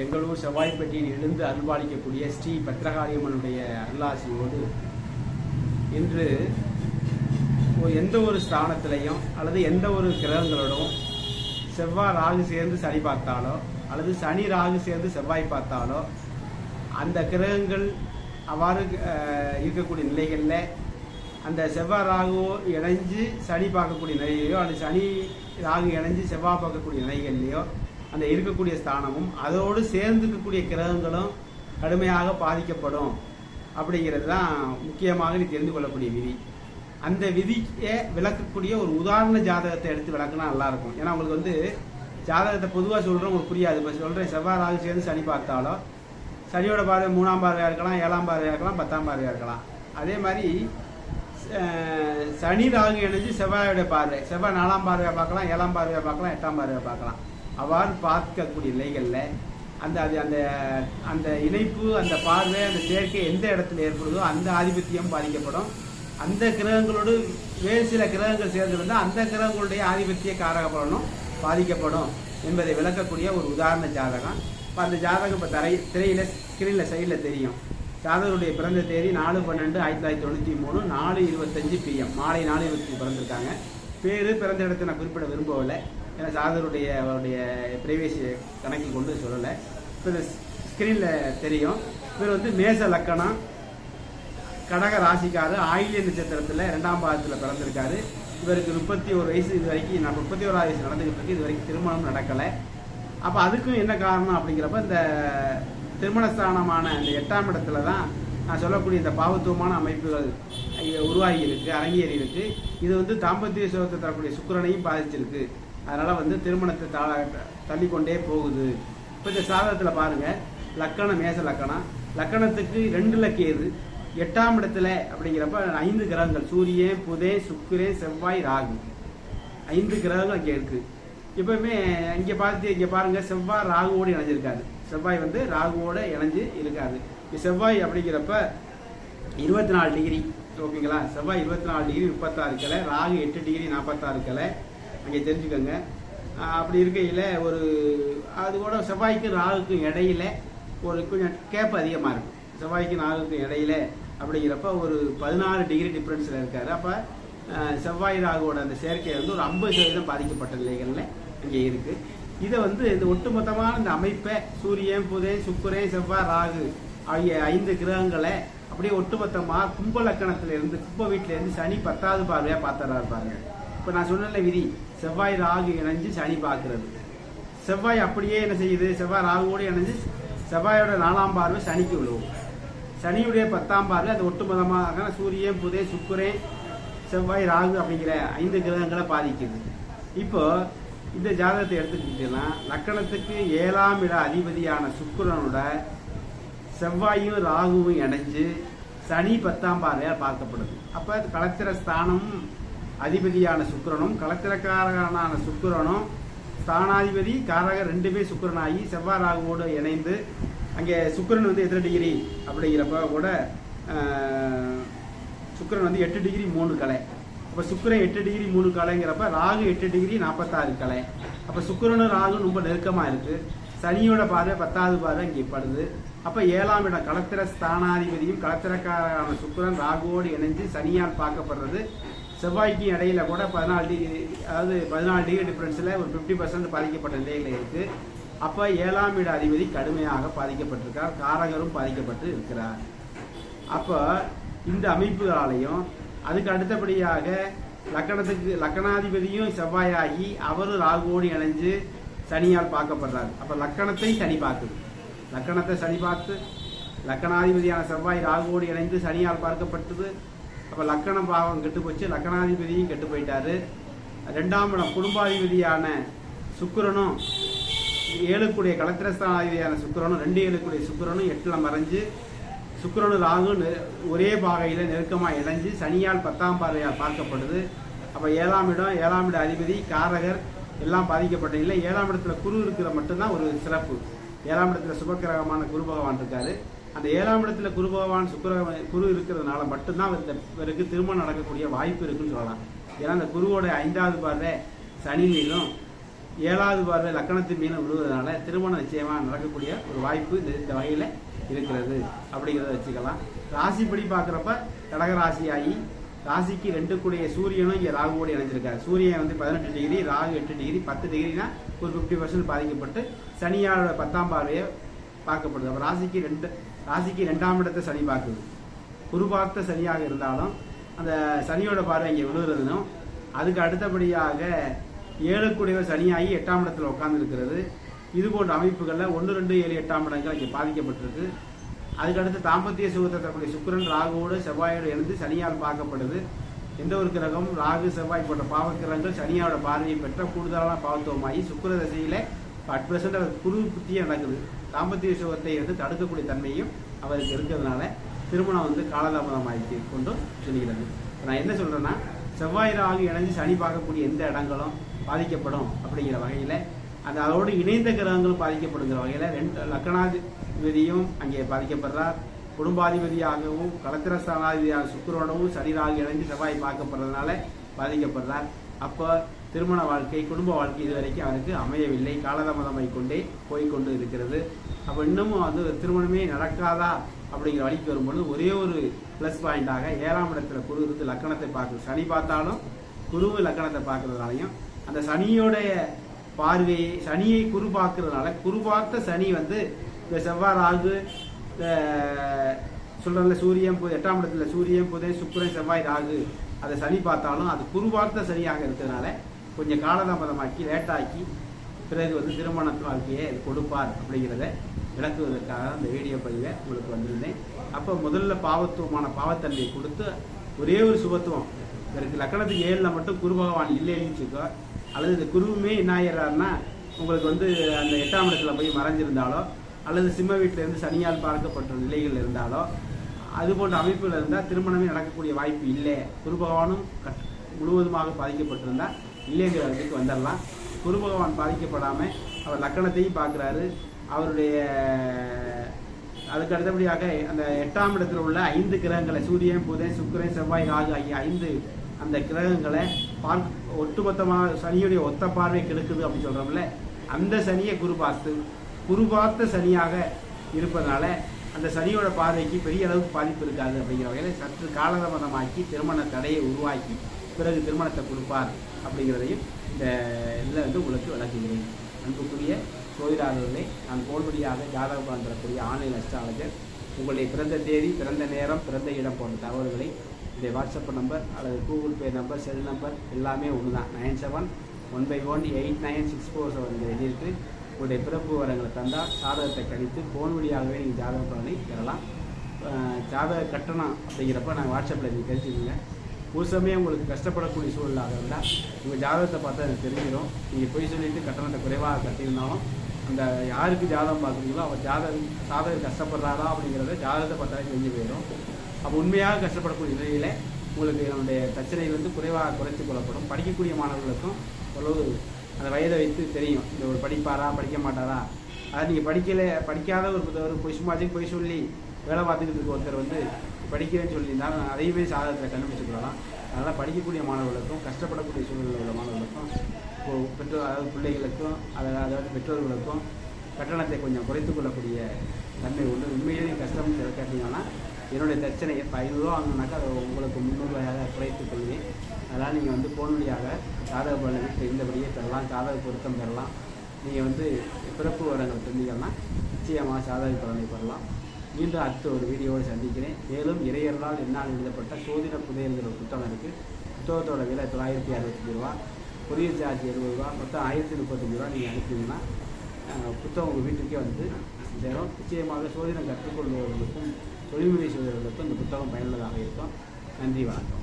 எங்களூர் செவ்வாய்ப்பட்டியில் எழுந்து அருள்பாலிக்கக்கூடிய ஸ்ரீ பத்ரகாளியம்மனுடைய அருளாசியோடு இன்று எந்த ஒரு ஸ்தானத்திலையும் அல்லது எந்த ஒரு கிரகங்களோடும் செவ்வாய் ராகு சேர்ந்து சனி பார்த்தாலோ அல்லது சனி ராகு சேர்ந்து செவ்வாய் பார்த்தாலோ அந்த கிரகங்கள் அவ்வாறு இருக்கக்கூடிய நிலைகளில் அந்த செவ்வாய் ராகு இணைஞ்சு சனி பார்க்கக்கூடிய நிலையிலையோ அல்லது சனி ராகு இணைஞ்சு செவ்வாய் பார்க்கக்கூடிய நிலைகள்லையோ அந்த இருக்கக்கூடிய ஸ்தானமும் அதோடு சேர்ந்து இருக்கக்கூடிய கிரகங்களும் கடுமையாக பாதிக்கப்படும் அப்படிங்கிறது தான் முக்கியமாக நீ தெரிந்து கொள்ளக்கூடிய விதி. அந்த விதியை விளக்கக்கூடிய ஒரு உதாரண ஜாதகத்தை எடுத்து விளக்குனா நல்லாயிருக்கும். ஏன்னா உங்களுக்கு வந்து ஜாதகத்தை பொதுவாக சொல்கிறோம் உங்களுக்கு புரியாது. இப்போ சொல்கிறேன் செவ்வாய் ராகு சேர்ந்து சனி பார்த்தாலோ சனியோட பார்வை மூணாம் பார்வையாக இருக்கலாம் ஏழாம் பார்வையாக இருக்கலாம் பத்தாம் பார்வையாக இருக்கலாம். அதே மாதிரி சனி ராகு இணைஞ்சு செவ்வாயோட பார்வை செவ்வாய் நாலாம் பார்வையாக பார்க்கலாம் ஏழாம் பார்வையாக பார்க்கலாம் எட்டாம் பார்வையாக பார்க்கலாம். அவ்வாறு பார்க்கக்கூடிய நிலைகளில் அந்த அது அந்த அந்த இணைப்பு அந்த பார்வை அந்த சேர்க்கை எந்த இடத்துல ஏற்படுதோ அந்த ஆதிபத்தியம் பாதிக்கப்படும். அந்த கிரகங்களோடு வேறு சில கிரகங்கள் சேர்ந்திருந்தால் அந்த கிரகங்களுடைய ஆதிபத்திய காரகப்படணும் பாதிக்கப்படும் என்பதை விளக்கக்கூடிய ஒரு உதாரண ஜாதகம். இப்போ அந்த ஜாதகம் இப்போ தரை திரையில் ஸ்க்ரீனில் சைடில் தெரியும். ஜாதகருடைய பிறந்த தேதி நாலு பன்னெண்டு ஆயிரத்தி தொள்ளாயிரத்தி தொண்ணூற்றி மூணு நாலு இருபத்தஞ்சு பிஎம் மாலை நாலு இருபத்தஞ்சு பிறந்திருக்காங்க. பேர் பிறந்த இடத்தை நான் குறிப்பிட விரும்பவில்லை. ஏன்னா சாதருடைய அவருடைய பிரைவேசி கணக்கில் கொண்டு சொல்லலை. இப்போ இந்த ஸ்க்ரீனில் தெரியும். இவர் வந்து மேச லக்கணம் கடக ராசிக்காரர் ஆயில்ய நட்சத்திரத்தில் ரெண்டாம் பாதத்தில் பிறந்திருக்காரு. இவருக்கு முப்பத்தி ஒரு வயசு இது வரைக்கும் நான் முப்பத்தி ஓராவது வயசு நடந்துகிட்டு இருக்கு. இது வரைக்கும் திருமணம் நடக்கலை. அப்போ அதுக்கும் என்ன காரணம் அப்படிங்கிறப்ப இந்த திருமணஸ்தானமான இந்த எட்டாம் இடத்துல தான் நான் சொல்லக்கூடிய இந்த பாவத்துவமான அமைப்புகள் உருவாகி இருக்கு அரங்கேறி இருக்கு. இது வந்து தாம்பத்திய சோகத்தை தரக்கூடிய சுக்கரனையும் பாதிச்சிருக்கு. அதனால் வந்து திருமணத்தை தா தள்ளிக்கொண்டே போகுது. இப்போ இந்த சாதகத்தில் பாருங்கள் லக்கணம் மேச லக்கணம். லக்கணத்துக்கு ரெண்டில் கேது எட்டாம் இடத்துல அப்படிங்கிறப்ப ஐந்து கிரகங்கள் சூரியன் புதே சுக்கிரன் செவ்வாய் ராகு. ஐந்து கிரகங்கள் அங்கே இருக்குது எப்பவுமே இங்கே பார்த்து இங்கே பாருங்கள் செவ்வாய் ராகுவோடு இணைஞ்சிருக்காரு. செவ்வாய் வந்து ராகுவோடு இணைஞ்சு இருக்காது செவ்வாய் அப்படிங்கிறப்ப இருபத்தி நாலு டிகிரி ஓகேங்களா செவ்வாய் இருபத்தி நாலு டிகிரி முப்பத்தாறு இருக்கலை ராகு எட்டு டிகிரி நாற்பத்தாறு கிளை. அங்கே தெரிஞ்சுக்கோங்க. அப்படி இருக்கையில் ஒரு அது கூட செவ்வாய்க்கும் ராகுக்கும் இடையில ஒரு கொஞ்சம் கேப் அதிகமாக இருக்கும். செவ்வாய்க்கும் ராகுக்கும் இடையில அப்படிங்கிறப்ப ஒரு பதினாறு டிகிரி டிஃப்ரென்ஸில் இருக்கார். அப்போ செவ்வாய் ராகுவோட அந்த சேர்க்கை வந்து ஒரு ஐம்பது சதவீதம் பாதிக்கப்பட்ட நிலைகளில் இங்கே இருக்குது இதை வந்து இந்த ஒட்டுமொத்தமான இந்த அமைப்பை சூரியன் புதன் சுக்கரன் செவ்வாய் ராகு ஆகிய ஐந்து கிரகங்களை அப்படியே ஒட்டுமொத்தமாக கும்ப லக்கணத்திலிருந்து கும்ப வீட்டிலேருந்து சனி பத்தாவது பார்வையாக பார்த்துறாரு பாருங்க. இப்போ நான் சொன்ன விதி செவ்வாய் ராகு இணைஞ்சு சனி பார்க்கறது. செவ்வாய் அப்படியே என்ன செய்யுது? செவ்வாய் ராகுவோடு இணைஞ்சு செவ்வாயோட நாலாம் பார்வை சனிக்கு விழுவும் சனியுடைய பத்தாம் பார்வை அது ஒட்டுமொத்தமாக சூரியன் புதே சுக்கிரன் செவ்வாய் ராகு அப்படிங்கிற ஐந்து கிரகங்களை பாதிக்குது. இப்போ இந்த ஜாதகத்தை எடுத்துக்கிட்டீங்கன்னா லக்கணத்துக்கு ஏழாம் இட அதிபதியான சுக்கரனோட செவ்வாயும் ராகுவும் இணைஞ்சு சனி பத்தாம் பார்வையால் பார்க்கப்படுது. அப்போ கலத்திர ஸ்தானம் அதிபதியான சுக்கரனும் களத்திரக்காரனான சுக்கரனும் ஸ்தானாதிபதி காரகர் ரெண்டுமே சுக்கிரனாகி செவ்வாய் ராகுவோடு இணைந்து அங்கே சுக்கிரன் வந்து எத்தனை டிகிரி அப்படிங்கிறப்ப கூட சுக்கரன் வந்து எட்டு டிகிரி மூணு கலை. அப்போ சுக்கரன் எட்டு டிகிரி மூணு கலைங்கிறப்ப ராகு எட்டு டிகிரி நாற்பத்தாறு கலை. அப்போ சுக்கரனும் ராகும் ரொம்ப நெருக்கமாக இருக்குது சனியோட பார்வை பத்தாவது பார்வை இங்கே படுது. அப்போ ஏழாம் இடம் கலத்திர ஸ்தானாதிபதியும் கலத்திரக்காரரான சுக்கரன் ராகுவோடு இணைஞ்சு சனியால் பார்க்கப்படுறது செவ்வாய்க்கு இடையில கூட பதினாலு டிகிரி அதாவது பதினாலு டிகிரி டிஃப்ரென்ஸில் ஒரு ஃபிஃப்டி பர்சன்ட் பாதிக்கப்பட்ட நிலையில் இருக்கு. அப்போ ஏழாம் வீடு அதிபதி கடுமையாக பாதிக்கப்பட்டிருக்கார். காரகரும் பாதிக்கப்பட்டு இருக்கிறார். அப்போ இந்த அமைப்புகளாலையும் அதுக்கு அடுத்தபடியாக லக்கணத்துக்கு லக்கணாதிபதியும் செவ்வாயாகி அவரும் ராகுவோடு இணைஞ்சு சனியால் பார்க்கப்படுறாரு. அப்போ லக்கணத்தை சனி பார்க்குது. லக்கணத்தை சனி பார்த்து லக்கணாதிபதியான செவ்வாய் ராகுவோடு இணைந்து சனியால் பார்க்கப்பட்டது. அப்போ லக்கணம் பாவம் கெட்டு போச்சு. லக்கணாதிபதியும் கெட்டு போயிட்டாரு. ரெண்டாம் இடம் குடும்பாதிபதியான சுக்கரனும் ஏழுக்குடைய கலத்திரஸ்தானாதிபதியான சுக்கரனும் ரெண்டு ஏழுக்குடைய சுக்கிரனும் எட்டில் மறைஞ்சு சுக்கிரனும் ராகு ஒரே பாகையில் நெருக்கமாக இணைஞ்சு சனியால் பத்தாம் பார்வையால் பார்க்கப்படுது. அப்போ ஏழாம் இடம் ஏழாம் இட அதிபதி காரகர் எல்லாம் பாதிக்கப்பட்ட இல்லை. ஏழாம் இடத்துல குரு இருக்கிற மட்டும்தான் ஒரு சிறப்பு. ஏழாம் இடத்துல சுபக்கிரகமான குரு பகவான் இருக்காரு. அந்த ஏழாம் இடத்துல குரு பகவான் சுக்கர குரு இருக்கிறதுனால மட்டும்தான் இந்த பிறகு திருமணம் நடக்கக்கூடிய வாய்ப்பு இருக்குன்னு சொல்லலாம். ஏன்னா அந்த குருவோட ஐந்தாவது பார்வை மீனும் ஏழாவது பார்வை லக்கணத்து மீனும் விழுவதனால திருமணம் நிச்சயமாக நடக்கக்கூடிய ஒரு வாய்ப்பு இந்த இந்த வகையில் இருக்கிறது. அப்படிங்கிறத வச்சுக்கலாம். ராசிப்படி பார்க்குறப்ப கடகராசியாகி ராசிக்கு ரெண்டு கூடிய சூரியனும் இங்கே ராகுவோடு இணைஞ்சிருக்காரு. சூரியன் வந்து பதினெட்டு டிகிரி ராகு எட்டு டிகிரி பத்து டிகிரினா ஒரு ஃபிஃப்டி பர்சன்ட் பாதிக்கப்பட்டு சனியாரோட பத்தாம் பார்வையை பார்க்கப்படுது. அப்போ ராசிக்கு ரெண்டு ராசிக்கு ரெண்டாம் இடத்தை சனி பார்க்குது. குரு பார்த்த சனியாக இருந்தாலும் அந்த சனியோட பார்வை இங்கே விழுகிறதுனும் அதுக்கு அடுத்தபடியாக ஏழுக்குடையவர் சனியாகி எட்டாம் இடத்தில் உட்காந்துருக்கிறது இது போன்ற அமைப்புகளில் ஒன்று ரெண்டு ஏழு எட்டாம் இடங்கள் இங்கே பாதிக்கப்பட்டிருக்கு. அதுக்கடுத்து தாம்பத்திய சுகத்தை தரக்கூடிய சுக்கரன் ராகுவோடு செவ்வாயோடு எழுந்து சனியால் பார்க்கப்படுது. எந்த ஒரு கிரகம் ராகு செவ்வாய் போன்ற பாவக்கிரகங்கள் சனியாவோட பார்வையை பெற்ற கூடுதலான பாவத்துவமாகி சுக்கர தசையில அட் பிரசன்ட் அவருக்கு குரு புத்தியே நடக்குது. தாம்பத்திய சுகத்தை வந்து தடுக்கக்கூடிய தன்மையும் அவருக்கு இருக்கிறதுனால திருமணம் வந்து காலதாமதமாகி கொண்டு சொல்கிறது. நான் என்ன சொல்கிறேன்னா செவ்வாய் ராகு இணைஞ்சு சனி பார்க்கக்கூடிய எந்த இடங்களும் பாதிக்கப்படும் அப்படிங்கிற வகையில் அந்த அதோடு இணைந்த கிரகங்களும் பாதிக்கப்படுங்கிற வகையில் ரெண்டு லக்கணாதிபதியும் அங்கே பாதிக்கப்படுறார். குடும்பாதிபதியாகவும் கலத்திரஸ்தானாதிபதியாக சுக்கரோடவும் சனி ராகு இணைஞ்சு செவ்வாய் பார்க்கப்படுறதுனால பாதிக்கப்படுறார். அப்போ திருமண வாழ்க்கை குடும்ப வாழ்க்கை இதுவரைக்கும் அவருக்கு அமையவில்லை. காலதாமதமாய் கொண்டே போய்க்கொண்டு இருக்கிறது அப்போ இன்னமும் அது திருமணமே நடக்காதா அப்படிங்கிற வழிக்கு வரும்பொழுது ஒரே ஒரு ப்ளஸ் பாயிண்டாக ஏழாம் இடத்துல குரு இருந்து லக்கணத்தை பார்க்குது. சனி பார்த்தாலும் குருவு லக்கணத்தை பார்க்குறதுனாலையும் அந்த சனியோடைய பார்வையை சனியை குரு பார்க்கறதுனால குரு பார்த்த சனி வந்து இந்த செவ்வாய் ராகு சொல்கிறதுல சூரியன் புதை எட்டாம் இடத்துல சூரியன் புதன் சுக்கரன் செவ்வாய் ராகு அதை சனி பார்த்தாலும் அது குருவார்த்த சனியாக இருக்கிறதுனால கொஞ்சம் காலதாமதமாக்கி லேட்டாக்கி பிறகு வந்து திருமண வாழ்க்கையை கொடுப்பார் அப்படிங்கிறத விளக்குவதற்காக அந்த வீடியோ பதிவை உங்களுக்கு வந்திருந்தேன். அப்போ முதல்ல பாவத்துவமான பாவத்தன்மையை கொடுத்து ஒரே ஒரு சுபத்துவம். இதற்கு லக்கணத்துக்கு ஏழில் மட்டும் குரு பகவான் இல்லைன்னு வச்சுக்கோ அல்லது இந்த குருவுமே என்ன ஆயிடுறாருன்னா உங்களுக்கு வந்து அந்த எட்டாம் இடத்துல போய் மறைஞ்சிருந்தாலோ அல்லது சிம்ம வீட்டிலேருந்து சனியால் பார்க்கப்பட்ட நிலைகள் இருந்தாலோ அது போன்ற அமைப்பில் இருந்தால் திருமணமே நடக்கக்கூடிய வாய்ப்பு இல்லை. குரு பகவானும் கட்- முழுவதுமாக பாதிக்கப்பட்டிருந்தால் இல்லைங்கிற இதுக்கு வந்துடலாம். குரு பகவான் பாதிக்கப்படாமல் அவர் லக்கணத்தையும் பார்க்குறாரு. அவருடைய அதுக்கு அடுத்தபடியாக அந்த எட்டாம் இடத்துல உள்ள ஐந்து கிரகங்களை சூரியன் புதன் சுக்கிரன் செவ்வாய் ராகு ஆகிய ஐந்து அந்த கிரகங்களை பார்க்க ஒட்டுமொத்தமாக சனியுடைய ஒத்த பார்வை கெடுக்குது அப்படின்னு சொல்கிறோம்ல அந்த சனியை குரு பார்த்து குரு பார்த்த சனியாக இருப்பதனால அந்த சனியோட பார்வைக்கு பெரிய அளவுக்கு பாதிப்பு இருக்காது அப்படிங்கிற வகையில் சற்று காலதாமதமாக்கி திருமண தடையை உருவாக்கி பிறகு திருமணத்தை கொடுப்பார். அப்படிங்கிறதையும் இந்த இதில் வந்து உங்களுக்கு விளக்குகிறேன். அன்புக்குரிய கோயிலாளர்களே நான் போல்படியாக ஜாதக பலன் தரக்கூடிய ஆன்லைன் அஸ்ட்ராலஜர் உங்களுடைய பிறந்த தேதி பிறந்த நேரம் பிறந்த இடம் போன்ற தகவல்களை இந்த வாட்ஸ்அப் நம்பர் அல்லது Google Pay number cell number எல்லாமே ஒன்று தான் nine seven one five one eight nine six four seven எழுதிட்டு உங்களுடைய பிறப்பு விவரங்களை தந்தால் சாதகத்தை கணித்து ஃபோன் வழியாகவே நீங்கள் ஜாதக பலனை பெறலாம் ஜாதக கட்டணம் அப்படிங்கிறப்ப நாங்கள் வாட்ஸ்அப்பில் நீங்கள் தெரிஞ்சுக்கோங்க. ஒரு சமயம் உங்களுக்கு கஷ்டப்படக்கூடிய சூழலாக இருந்தால் உங்கள் ஜாதகத்தை பார்த்தா எனக்கு தெரிஞ்சிடும். நீங்கள் போய் சொல்லிட்டு கட்டணத்தை குறைவாக கட்டியிருந்தாலும் அந்த யாருக்கு ஜாதகம் பார்க்குறீங்களோ அவர் ஜாதகம் சாதகம் கஷ்டப்படுறாரா அப்படிங்கிறத ஜாதகத்தை பார்த்தாலே தெரிஞ்சு போயிடும். அப்போ உண்மையாக கஷ்டப்படக்கூடிய நிலையில் உங்களுக்கு என்னுடைய பிரச்சனை வந்து குறைவாக குறைத்து கொள்ளப்படும். படிக்கக்கூடிய மாணவர்களுக்கும் ஓரளவு அந்த வயதை வைத்து தெரியும். இந்த ஒரு படிப்பாரா படிக்க மாட்டாரா? அதாவது நீங்கள் படிக்கலை படிக்காத ஒரு ஒரு பொய் சும்மாச்சும் பொய் சொல்லி வேலை பார்த்துக்கிட்டு இருக்க ஒருத்தர் வந்து படிக்கிறேன்னு சொல்லியிருந்தாலும் அதையுமே சாதகத்தில் கண்டுபிடிச்சு கொள்ளலாம் அதனால் படிக்கக்கூடிய மாணவர்களுக்கும் கஷ்டப்படக்கூடிய சூழ்நிலை உள்ள மாணவர்களுக்கும் இப்போது பெற்றோர் அதாவது பிள்ளைகளுக்கும் அதாவது அதாவது பெற்றோர்களுக்கும் கட்டணத்தை கொஞ்சம் குறைத்து கொள்ளக்கூடிய தன்மை உண்டு. உண்மையிலேயே கஷ்டம் கேட்டீங்கன்னா என்னுடைய பிரச்சனை இப்போ ஐநூறுரூவா வாங்கினாக்கா அதை உங்களுக்கு முந்நூறுரூவாயாக குறைத்துக் கொள்வேன். அதனால் நீங்கள் வந்து போன் வழியாக ஜாதக பலனை வீட்டில் இருந்தபடியே பெறலாம் ஜாதக பொருத்தம் பெறலாம். நீங்கள் வந்து பிறப்பு வரங்கள் தெரிஞ்சுக்கலாம் நிச்சயமாக ஜாதக பலனை பெறலாம். மீண்டும் அடுத்த ஒரு வீடியோவை சந்திக்கிறேன். மேலும் இறையர்களால் என்னால் எழுதப்பட்ட சோதிட புதையல்கிற ஒரு புத்தகம் இருக்குது புத்தகத்தோட விலை தொள்ளாயிரத்தி அறுபத்தஞ்சு ரூபா. கொரியர் சார்ஜ் எழுபது ரூபா. மொத்தம் ஆயிரத்தி முப்பத்தஞ்சு ரூபா நீங்கள் அனுப்பிங்கன்னா புத்தகம் உங்கள் வீட்டுக்கே வந்து சேரும். நிச்சயமாக சோதனை கற்றுக்கொள்பவர்களுக்கும் தொழில்முறை சோதனைகளுக்கும் இந்த புத்தகம் பயனுள்ளதாக இருக்கும். நன்றி வணக்கம்.